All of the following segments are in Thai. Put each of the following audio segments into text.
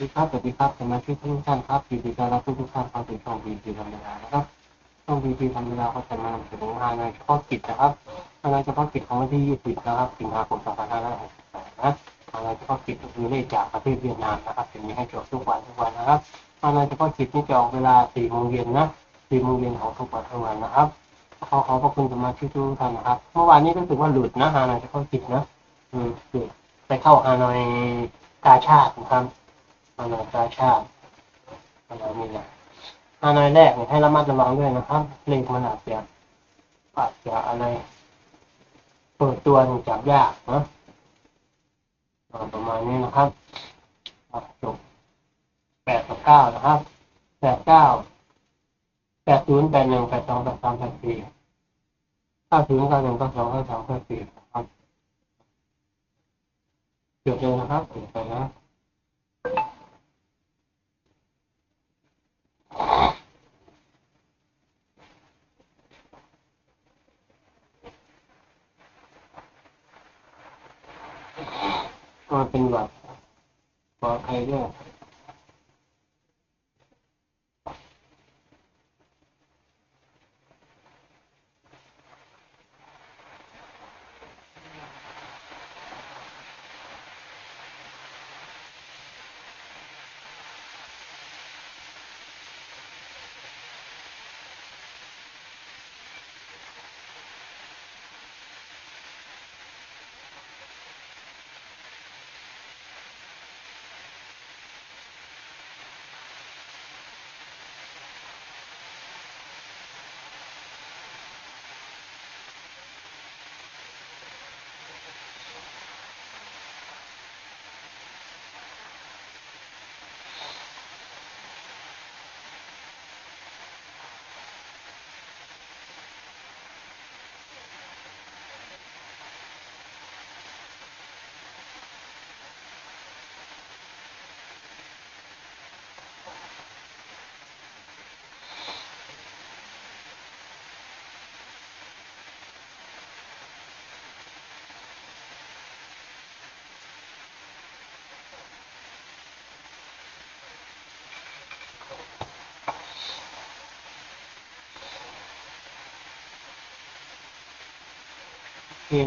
ดีครับ สวัสดีครับสมาชิกทุกท่านครับยินดีต้อนรับทุกท่านเข้าสู่ช่องบีพีธรรมดานะครับ ช่องบีพีธรรมดาก็จะมานำเสนองานในเฉพาะกิจนะครับงานเฉพาะกิจของวันที่20นะครับ สิงหาคม2568นะงานเฉพาะกิจก็คือเลขจากประเทศเวียดนามนะครับจะมีให้จดทุกวันทุกวันนะครับงานเฉพาะกิจนี่จะออกเวลา4โมงเย็นนะ4โมงเย็นของทุกวันทุกวันนะครับ ขอขอบพระคุณสมาชิกทุกท่านนะครับ เมื่อวานนี้รู้สึกว่าหลุดนะงานเฉพาะกิจนะ อืมหลุดไปเข้าฮานอยกาชาตินะครับ ฮานอยกาชาติอะไรนี่นะฮานอยแรกเนี่ยให้ระมัดระวังด้วยนะครับเลขมันอาจจะอาจจะอะไรเปิดตัวจับยากนะประมาณนี้นะครับจบแปดกับเก้านะครับแปดเก้าแปดศูนย์แปดหนึ่งแปดสองแปดสามแปดสี่เก้าศูนย์เก้าหนึ่งเก้าสองเก้าสามเก้าสี่นะครับจบเลยนะครับจบไปน มาเป็นหวัดปลอดภัยด้วย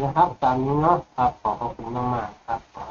นะครับ ตามนี้เนาะครับขอขอบคุณมากๆครับขอ